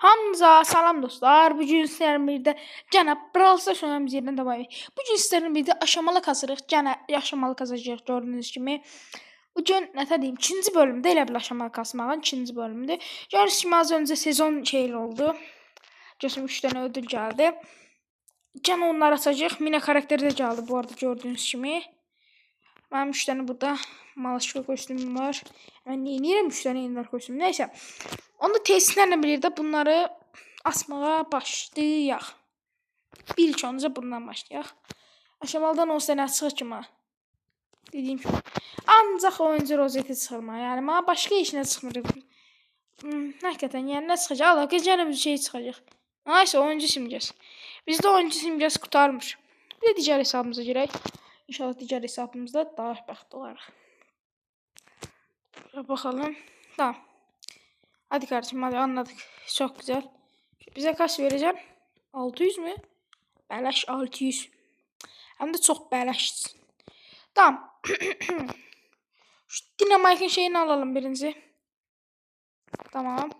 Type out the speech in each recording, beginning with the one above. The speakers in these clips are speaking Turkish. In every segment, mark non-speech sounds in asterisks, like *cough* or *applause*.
Hamza salam dostlar. Bu gün sizlərlə birlikdə cənab Bralsa şönəmiz yerindən davam edir. Bu gün sizlərlə birlikdə aşamalı qazırıq. Cənə aşamalı qazacağıq gördüyünüz kimi. Bu gün nə deyim, ikinci bölümdə elə bil aşamalı qazmağın ikinci bölümüdür. Gördüyünüz kimi az öncə sezon şeyli oldu. Gözüm 3 dənə ödül gəldi. Can onları açacağıq. Mina karakteri də gəldi bu arada gördüyünüz kimi. Mənim 3 dənə burada Malaşka kostyumum var. Ben neyniyirəm 3 dənə yenilər kostyum. Nəysə. Onda tesislərlə birlikdə bunları asmağa başlayaq. Bir ilk önce bundan başlayaq. Aşamalıdan 10 sənə çıxır kimi. Dediyim kimi. Ancaq oyuncu rozeti çıxırma. Yəni mənə başqa heç nə. Hmm, həqiqətən, yəni nə çıxacaq? Allah, gecələ bir şey çıxacaq. Nəysə, oyuncu simgəsi. Bizdə oyuncu simgəsi qutarmır. Bir də digər hesabımıza girək. İnşallah digər hesabımızda daha bəxt olarıq. Şöyle bakalım. Tamam. Hadi kardeşim hadi anladık. Çok güzel. Bize kaç vereceğim? 600 mü? Beleş 600. Hem de çok beleş. Tamam. *clears throat* Şu Dynamite'ın şeyini alalım birinci. Tamam.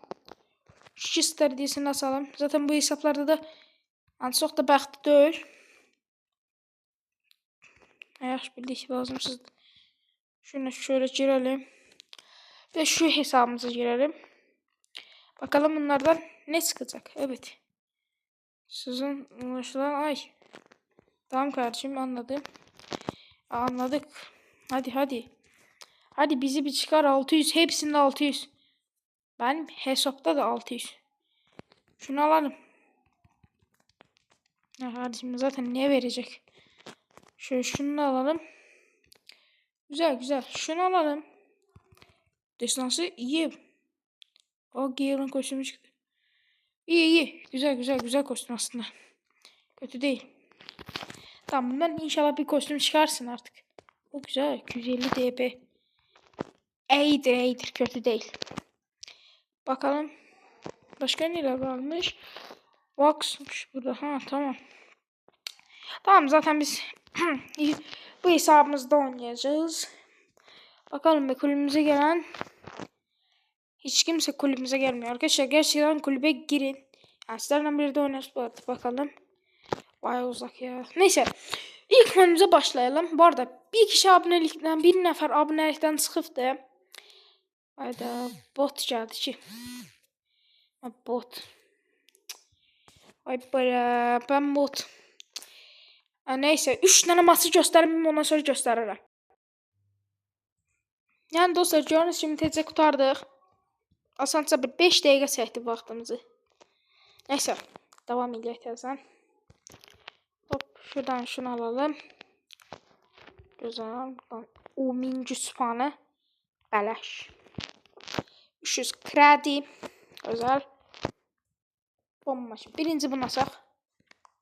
Şu Chister diyesini asalım. Zaten bu hesaplarda da yani çok da bəxtli deyil. Yaxşı bildik lazımsız. Şunu şöyle girelim. Ve şu hesabımıza girelim. Bakalım bunlardan ne çıkacak. Evet. Sizin ulaşılan ay. Tamam kardeşim anladım. Anladık. Hadi hadi. Hadi bizi bir çıkar 600. Hepsinde 600. Benim hesapta da 600. Şunu alalım. Ya kardeşim zaten ne verecek? Şöyle şunu alalım. Güzel güzel. Şunu alalım. Destansı iyi. O Gale'ın kostümü çıktı. İyi iyi. Güzel güzel güzel kostüm aslında. Kötü değil. Tamam bundan inşallah bir kostüm çıkarsın artık. O güzel. 250 DP. İyidir iyidir. Kötü değil. Bakalım. Başka neler varmış? Vox'muş burada. Ha tamam. Tamam zaten biz bu hesabımızda oynayacağız. Bakalım be kulübümüze gelen hiç kimse kulübümüze gelmiyor. Arkadaşlar gerçekten kulübe girin. Yani sizlerden biri de arada bakalım. Vay uzak ya. Neyse. İlk bölümümüze başlayalım. Bu arada bir kişi abonelikten bir nefer abonelikten çıkıptı. Hayda bot geldi ki. Bot. Ay böyle ben bot. Ha, neyse 3 tane masa göstermeyeyim ondan sonra gösteririm. Yani dostlar gördüğünüz kimi tezcə qutardıq. Asanca bir 5 dəqiqə çəkdi vaxtımızı. Neyse devam edək təzən. Hop şuradan şunu alalım. Güzel. O min cüspanı. Bələş. 300 kredi. Güzel. Bomba. Birinci bunu asaq.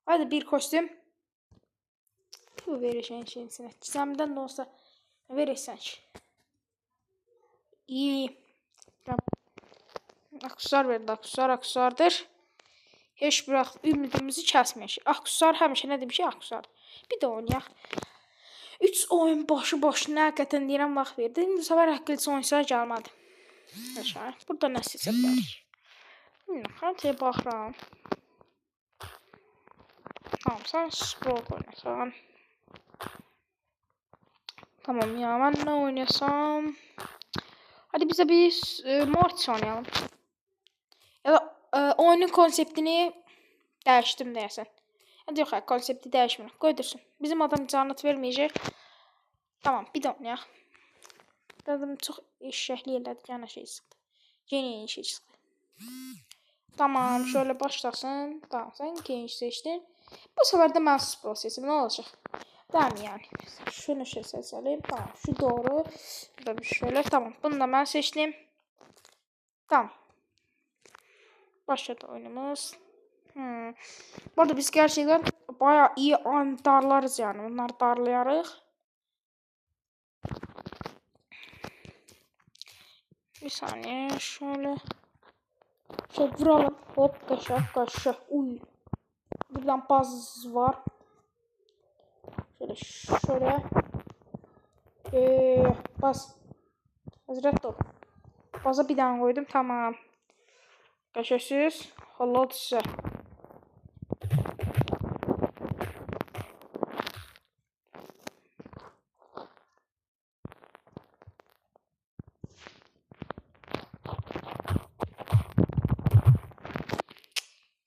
Hadi bir kostüm. Bu vereceğin şeyin sinə. Çizəmdən də olsa verəsən ki. İyi. Aksesuar verdi. Aksesuar aksesuardır. Heç bir ümidimizi kəsməyək. Aksesuar həmişə nə demişik? Aksesuar. Bir də oynayaq. 3 oyun başı başına həqiqətən deyirəm vaxt verdi. Bu səfər haqqıcı oyunçular gəlmədi. Aşağı. Burada nə sizə bilərik. Hadi baxıram. Tamam sen Sprout oynasan. Tamam ya ben ne oynasam? Hadi bize bir e, Mortis oynayalım. Ya da e, oyunun konseptini değiştim dersen. Hadi yok konsepti değişmiyor. Koy dursun. Bizim adam canlıt vermeyecek. Tamam bir de oynayalım. Dedim çok eşekli yerlerde gene şey çıktı. Yeni yeni şey çıktı. Tamam şöyle başlasın. Tamam sen genç seçtin. Bu sefer de ben prosesim ne olacak? Tamam yani. Şunu şey seçelim. Tamam şu doğru. Burada bir şöyle. Tamam bunu da ben seçtim. Tamam. Başladı oyunumuz. Hmm. Bu arada biz gerçekten bayağı iyi darlarız yani. Bunlar darlayarıq. Bir saniye şöyle. Şöyle vuralım. Hop kaşa kaşa. Uy. Buradan baz var. Şöyle. Ee, baz. Hazret ol. Baza bir tane koydum. Tamam. Qəşəksiz. Halal sizə.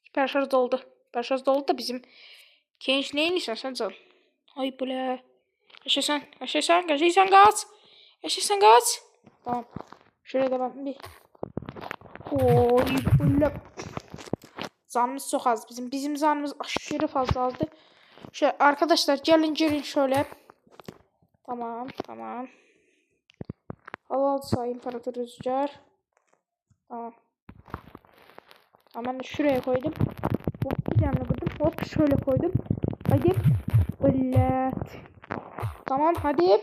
Hiperşarj doldu. Hiperşarj doldu da bizim genç neyin işin sen can? Ay bu ne? Yaşasın, yaşasın, yaşasın gaz. Yaşasın gaz. Tamam. Şöyle de bir. Oy bu ne? Zanımız çok az bizim. Bizim zanımız aşırı fazla azdı. Şöyle arkadaşlar gelin gelin şöyle. Tamam, tamam. Halal say imparator rüzgar. Tamam. Tamam ben şuraya koydum. Hop bir tane koydum. Hop şöyle koydum. Hadi. Evet. Tamam hadi.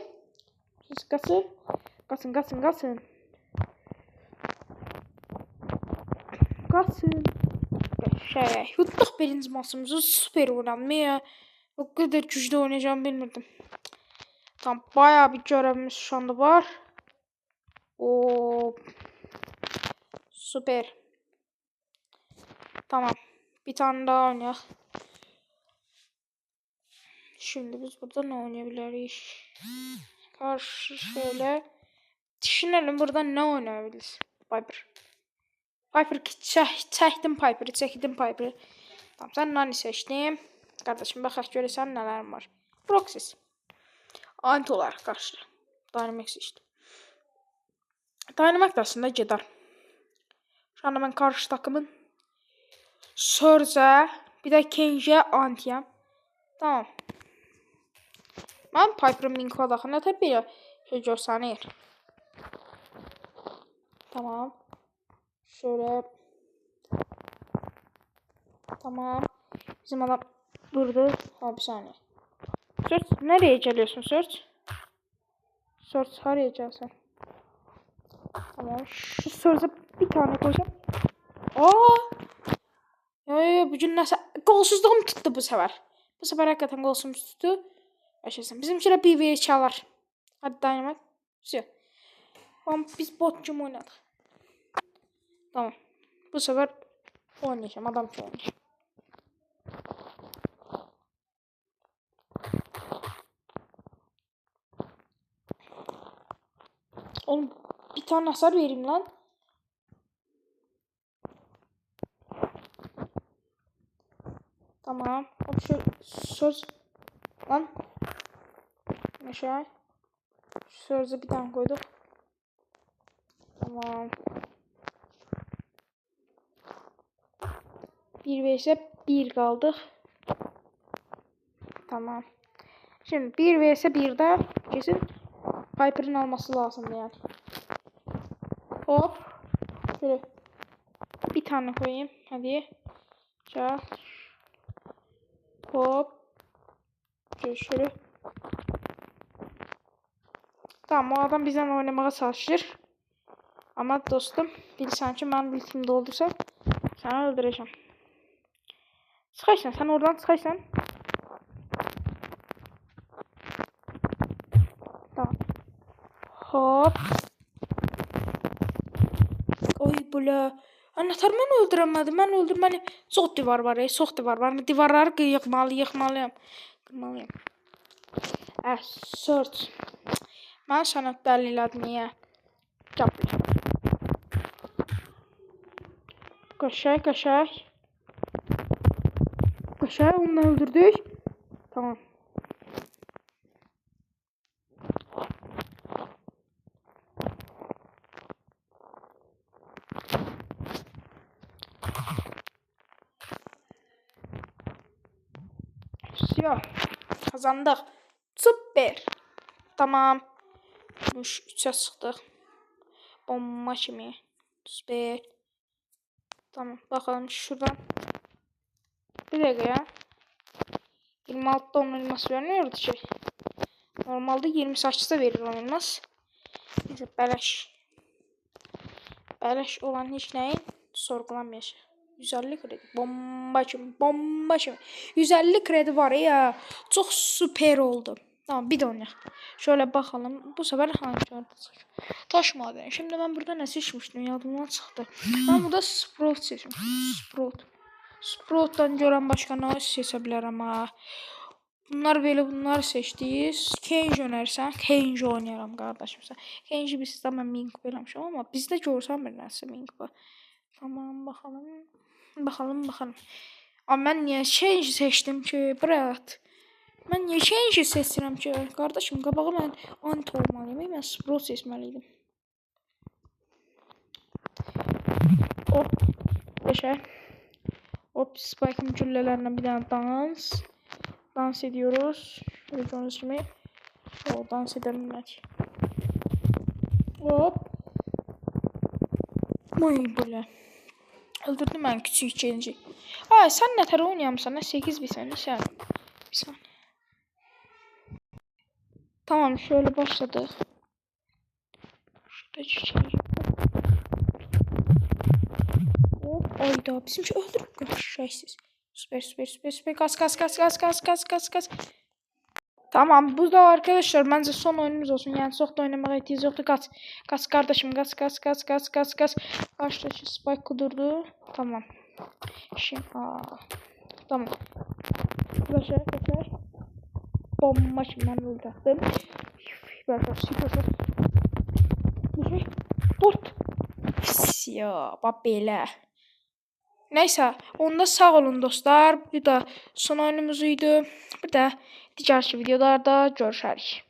Siz kasın. Kasın kasın kasın. Kasın. Şey, yuttuk birinci maçımızı süper oynanmaya. O kadar güçlü oynayacağımı bilmirdim. Tam bayağı bir görevimiz şu anda var. O süper. Tamam. Bir tane daha oynayalım. Şimdi biz burada ne oynayabiliriz? Karşı şöyle. Düşünelim burada ne oynayabiliriz? Piper. Piper çək, çəkdim Piper'ı, çəkdim Piper'ı. Tamam, sen Nani seçtim. Kardeşim baxaq görəsən nələrim var. Proxys. Anti olaraq qarşı. Dynamax seçdim. Dynamax da aslında gedər. Şu anda ben karşı takımın Surge'e bir de Kenji'ye antiyem. Tamam. Ben Piper'ın Minko daxilində tabii ya şey görsənir. Tamam. Şöyle. Tamam. Bizim adam durdu. Ha bir saniye. Search nereye geliyorsun Search? Search nereye gelsen? Tamam. Şu Search'e bir tane koyacağım. Aa! Yo yo yo bugün nəsə qolsuzluğum tutdu bu səfər. Bu səfər həqiqətən qolsuzluğum tutdu. Yaşasın. Bizim şöyle BB'ye çalar. Hadi Dynamite. Güzel. Ama biz bot oynadık. Tamam. Bu sefer oynayacağım. Adam kim oynayacağım. Oğlum bir tane hasar vereyim lan. Tamam. Hop şu söz lan Aşağı. Şu sözü bir tane koyduk. Tamam. Bir vs bir kaldık. Tamam. Şimdi bir vs bir de kesin Piper'ın alması lazım yani. Hop. Şöyle bir tane koyayım. Hadi. Çal. Hop. Şöyle. Tamam o adam bizden oynamaya çalışır. Ama dostum bilsen ki ben ultimde olduysa seni öldüreceğim. Sıkaysan sen oradan sıkaysan. Tamam. Hop. Oy bula. Anahtar mən öldürəmədim. Mən öldürməni çox divar var, ey, çox divar var. Divarları yıxmalı, yıxmalıyam. Qırmalıyam. Əh, sört. Mən sənə dəli elədim niyə? Gəl. Kaşay kaşay. Kaşay onu öldürdük. Tamam. Все. Kazandık. Süper. Tamam. Üç, üçe çıktık. Bomba kimi. Süper. Tamam bakalım şuradan. Bir dakika ya. 26'da onun elması vermiyordu şey. Normalde 28'de verir onun elmas. Neyse beleş. Beleş olan hiç neyin sorgulamayacak. 150 kredi. Bomba kimi. Bomba kimi. 150 kredi var ya. Çok süper oldu. Tamam bir de oynayalım. Şöyle bakalım. Bu sefer hangi çıkacak? Taş madeni. Şimdi ben burada ne seçmiştim? Yadımdan çıktı. Ben burada Sprout seçmiştim. Sprout. Sprout'tan gören başka ne seçe bilərəm ha? Bunlar belə bunlar seçdiniz. Kenji önərsən. Kenji oynayaram qardaşım sən. Kenji biz sizdə mən Mink eləmişəm amma bizdə görsən bir nəsə Mink var. Tamam bakalım. Bakalım bakalım. Amma mən niyə Kenji seçdim ki? Brat. Mən niyə Kenji seçirəm ki? Qardaşım qabağa mən anti olmalıyım. Mən Sprout seçməliydim. Hop. Beşe. Hop Spike'ın cüllelerine bir tane dans. Dans ediyoruz. Şöyle gördüğünüz gibi. O dans edelim belki. Hop. Vay böyle. Öldürdüm ben küçük ikinci. Ay sen ne tara oynayamsan ne 8 bir saniye sen. Bir saniye. Tamam şöyle başladı. Şurada çiçeği. Hop ayda bizim şey öldürüp şerefsiz. Süper süper süper süper gaz gaz gaz gaz gaz gaz gaz gaz. Tamam bu da arkadaşlar bence son oyunumuz olsun. Yani çok da oynamaya ihtiyacı yoktu. Gaz. Gaz kardeşim gaz gaz gaz gaz gaz gaz. Karşıdaki spike kudurdu. Tamam. Şimdi aa. Tamam. Arkadaşlar arkadaşlar. Bomba şimdi ben vuracaktım. Süper süper süper. Pis ya. Bak belə. Neyse, onda sağ olun dostlar. Bu da son oyunumuz idi. Bir də digər videolarda görüşərik.